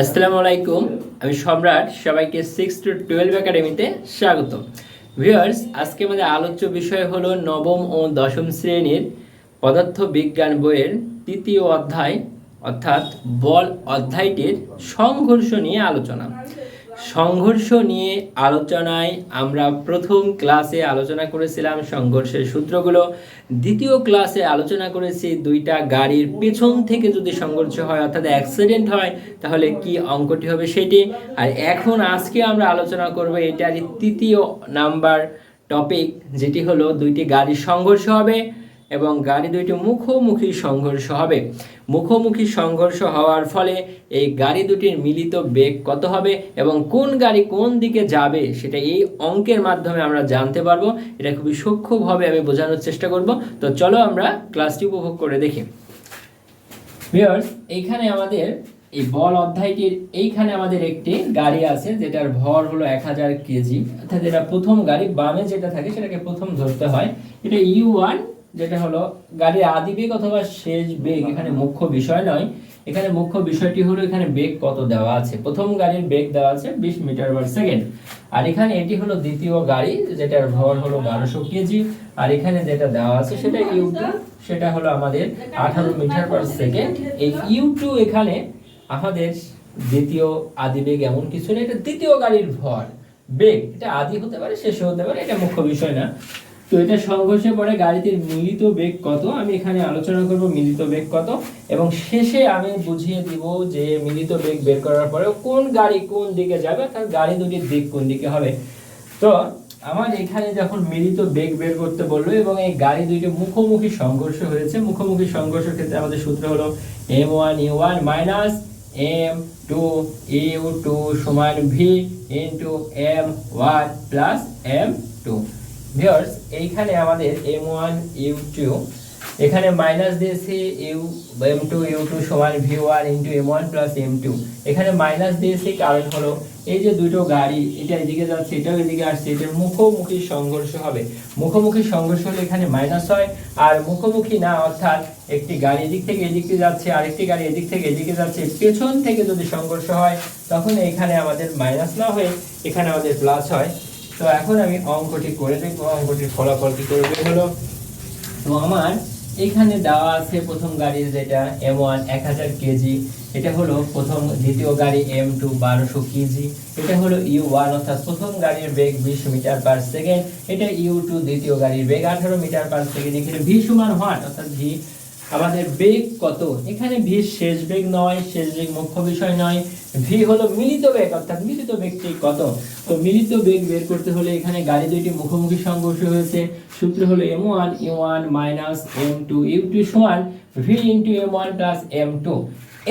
আসসালামু আলাইকুম, আমি সম্রাট, সবাইকে সিক্স টু টুয়েলভ একাডেমিতে স্বাগত ভিউয়ার্স আজকে আমাদের আলোচ্য বিষয় হলো নবম ও দশম শ্রেণির পদার্থ বিজ্ঞান বইয়ের তৃতীয় অধ্যায়, অর্থাৎ বল অধ্যায়টির সংঘর্ষ নিয়ে আলোচনা। সংঘর্ষ নিয়ে আলোচনায় আমরা প্রথম ক্লাসে আলোচনা করেছিলাম সংঘর্ষের সূত্রগুলো। দ্বিতীয় ক্লাসে আলোচনা করেছি দুইটা গাড়ির পেছন থেকে যদি সংঘর্ষ হয়, অর্থাৎ অ্যাক্সিডেন্ট হয়, তাহলে কি অঙ্কটি হবে সেটি? আর এখন আজকে আমরা আলোচনা করব এটারই তৃতীয় নাম্বার টপিক যেটি হলো দুইটি গাড়ির সংঘর্ষ হবে। এবং গাড়ি দুইটি মুখোমুখি সংঘর্ষ হবে। মুখোমুখি সংঘর্ষ হওয়ার ফলে এই গাড়ি দুটির মিলিত বেগ কত হবে এবং কোন গাড়ি কোন দিকে যাবে সেটা এই অঙ্কের মাধ্যমে আমরা জানতে পারব। এটা খুবই সূক্ষ্মভাবে আমি বোঝানোর চেষ্টা করব। তো চলো আমরা ক্লাসটি উপভোগ করে দেখি। এইখানে আমাদের এই বল অধ্যায়টির এইখানে আমাদের একটি গাড়ি আছে যেটার ভর হলো এক হাজার কেজি। অর্থাৎ এটা প্রথম গাড়ি বামে যেটা থাকে সেটাকে প্রথম ধরতে হয়। এটা ইউ ওয়ান যেটা হলো গাড়ির আদি বেগ অথবা শেষ বেগ এখানে মুখ্য বিষয় নয়। এখানে মুখ্য বিষয়টি হলো এখানে বেগ কত দেওয়া আছে। প্রথম গাড়ির বেগ দেওয়া আছে বিশ মিটার পার সেকেন্ড আর এখানে এটি হলো দ্বিতীয় গাড়ি, যেটার ভর হলো বারোশো কেজি। আর এখানে যেটা দেওয়া আছে সেটা ইউ সেটা হলো আমাদের আঠারো মিটার পার সেকেন্ড এই ইউ টু এখানে আমাদের দ্বিতীয় আদি বেগ এমন কিছু নেই, এটা দ্বিতীয় গাড়ির ভর। বেগ, এটা আদি হতে পারে শেষ হতে পারে, এটা মুখ্য বিষয় না। তো এটা সংঘর্ষে পড়ে গাড়িটির মিলিত বেগ কত? আমি এখানে আলোচনা করব মিলিত বেগ কত। এবং শেষে আমি বুঝিয়ে দিব যে মিলিত বেগ বের করার পরে কোন গাড়ি কোন দিকে যাবে, অর্থাৎ গাড়ি দুটির দিক কোন দিকে হবে। তো আমার এখানে যখন মিলিত বেগ বের করতে বলল এবং এই গাড়ি দুইটি মুখোমুখি সংঘর্ষ হয়েছে, মুখোমুখি সংঘর্ষের ক্ষেত্রে আমাদের সূত্র হলো m one u one minus m two u two সমান v into m one plus m two viewers এইখানে আমাদের এম ওয়ান ইউ টু এখানে মাইনাস দিয়েছি u m two u two সমান v one into m one plus m two এখানে minus দিয়েছি কারণ হলো এই যে দুটো গাড়ি, এটা এদিকে যাচ্ছে, এটাও এদিকে আসছে, এটার মুখোমুখি সংঘর্ষ হবে। মুখোমুখি সংঘর্ষ হলে এখানে মাইনাস হয়, আর মুখোমুখি না, অর্থাৎ একটি গাড়ি এদিক থেকে এদিকে যাচ্ছে, আরেকটি গাড়ি এদিক থেকে এদিকে যাচ্ছে, পেছন থেকে যদি সংঘর্ষ হয়, তখন এখানে আমাদের মাইনাস না হয়ে এখানে আমাদের প্লাস হয়। তো এখন আমি অঙ্কটি করে দেখব, অঙ্কটির ফলাফল কি করে বের হলো। তো আমার এখানে দেওয়া আছে প্রথম গাড়ির যেটা এম ওয়ান এক হাজার কেজি, এটা হলো প্রথম দ্বিতীয় গাড়ি এম টু বারোশো কেজি, এটা হলো ইউ ওয়ান অর্থাৎ প্রথম গাড়ির বেগ বিশ মিটার পার সেকেন্ড এটা ইউ টু দ্বিতীয় গাড়ির বেগ আঠারো মিটার পার সেকেন্ড এখানে ভি সমান হোয়াট অর্থাৎ ভি আমাদের বেগ কত? এখানে ভি শেষ বেগ নয়, শেষ বেগ মুখ্য বিষয় নয়। ভি হলো মিলিত বেগ, অর্থাৎ মিলিত বেগটি কত? তো মিলিত বেগ বের করতে হলে এখানে গাড়ি দুইটি মুখোমুখি সংঘর্ষ হয়েছে। সূত্র হলো m one u one minus m two, u two সমান v into m one plus m two.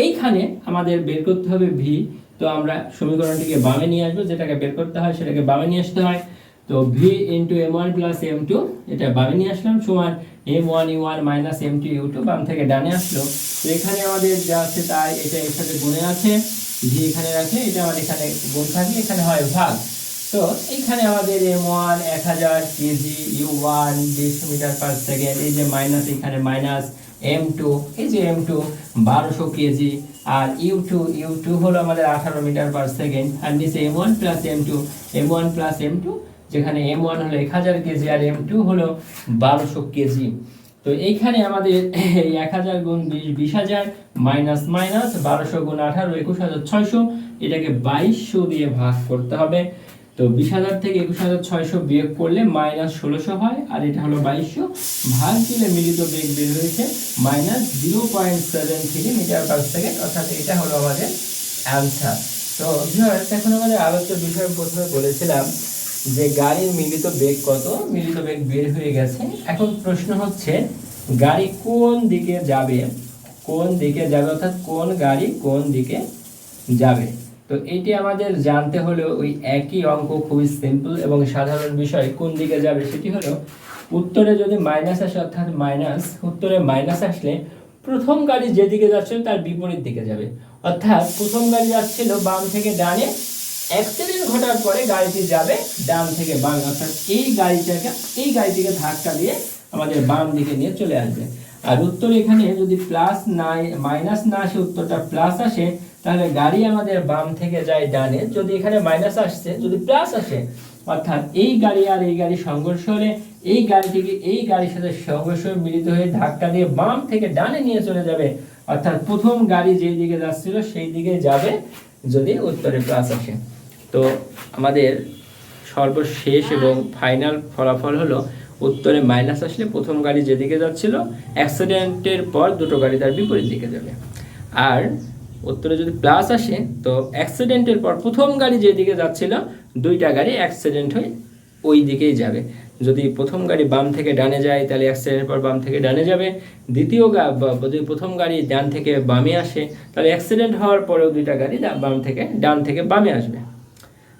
এইখানে আমাদের বের করতে হবে ভি। তো আমরা সমীকরণটিকে বামে নিয়ে আসব, যেটাকে বের করতে হয় সেটাকে বামে নিয়ে আসতে হয়। তো v into m one plus m two এটা বামে নিয়ে আসলাম, সমান m one u one minus m two u two বাম থেকে ডানে আসলো। তো এখানে আমাদের যা আছে তাই, এটা এর সাথে গুণে আছে ভি এখানে রাখে, এটা আমাদের এখানে গুণ থাকে এখানে হয় ভাগ। তো এইখানে আমাদের এম ওয়ান এক হাজার কেজি ইউ ওয়ান বিশ মিটার পার সেকেন্ড এই যে মাইনাস এখানে মাইনাস এম টু এই যে এম টু বারোশো কেজি আর ইউ টু ইউ টু হলো আমাদের আঠারো মিটার পার সেকেন্ড আর নিচে m one plus m two m one plus m two যেখানে এম ওয়ান হলো এক হাজার কেজি আর এম টু হলো বারোশো কেজি। তো এইখানে আমাদের এই এক হাজার গুণ বিশ বিশ হাজার মাইনাস মাইনাস বারোশো গুণ আঠারো, একুশ হাজার ছয়শো, এটাকে বাইশশো দিয়ে ভাগ করতে হবে। তো বিশ হাজার থেকে একুশ হাজার ছয়শো বিয়োগ করলে মাইনাস ষোলোশো হয়, আর এটা হলো বাইশশো। ভাগ দিলে মিলিত বেগ বের হয়েছে minus zero point seven three metre per second, অর্থাৎ এটা হলো আমাদের অ্যান্সার তো এখন আমাদের আলোচ্য বিষয় প্রথমে বলেছিলাম যে গাড়ির মিলিত বেগ কত? মিলিত বেগ বের হয়ে গেছে। এখন প্রশ্ন হচ্ছে, গাড়ি কোন দিকে যাবে? কোন দিকে যাবে? অর্থাৎ কোন গাড়ি কোন দিকে যাবে? তো এটি আমাদের জানতে হলে ওই একই অঙ্ক খুবই সিম্পল এবং সাধারণ বিষয়, কোন দিকে যাবে সেটি হলো, উত্তরে যদি মাইনাস আসে, অর্থাৎ মাইনাস উত্তরে মাইনাস আসলে প্রথম গাড়ি যেদিকে যাচ্ছিল তার বিপরীত দিকে যাবে। অর্থাৎ প্রথম গাড়ি যাচ্ছিল বাম থেকে ডানে অ্যাক্সিডেন্ট ঘটার পরে গাড়িটি যাবে ডান থেকে বাম, অর্থাৎ এই গাড়িটাকে, এই গাড়িটিকে ধাক্কা দিয়ে আমাদের বাম দিকে নিয়ে চলে আসবে। আর উত্তর এখানে যদি প্লাস নাই মাইনাস না আসে, উত্তরটা প্লাস আসে, তাহলে গাড়ি আমাদের বাম থেকে যায় ডানে। যদি এখানে মাইনাস আসছে, যদি প্লাস আসে, অর্থাৎ এই গাড়ি আর এই গাড়ি সংঘর্ষ হলে, এই গাড়িটিকে এই গাড়ির সাথে সংঘর্ষ মিলিত হয়ে ধাক্কা দিয়ে বাম থেকে ডানে নিয়ে চলে যাবে। অর্থাৎ প্রথম গাড়ি যেই দিকে যাচ্ছিল, সেই দিকে যাবে যদি উত্তরে প্লাস আসে। তো আমাদের সর্বশেষ এবং ফাইনাল ফলাফল হলো উত্তরে মাইনাস আসলে প্রথম গাড়ি যেদিকে যাচ্ছিল অ্যাক্সিডেন্টের পর দুটো গাড়ি তার বিপরীত দিকে যাবে। আর উত্তরে যদি প্লাস আসে, তো অ্যাক্সিডেন্টের পর প্রথম গাড়ি যেদিকে যাচ্ছিল, দুইটা গাড়ি অ্যাক্সিডেন্ট হয়ে ওই দিকেই যাবে। যদি প্রথম গাড়ি বাম থেকে ডানে যায়, তাহলে অ্যাক্সিডেন্টের পর বাম থেকে ডানে যাবে। দ্বিতীয় যদি প্রথম গাড়ি ডান থেকে বামে আসে, তাহলে অ্যাক্সিডেন্ট হওয়ার পরেও দুইটা গাড়ি বাম থেকে, ডান থেকে বামে আসবে।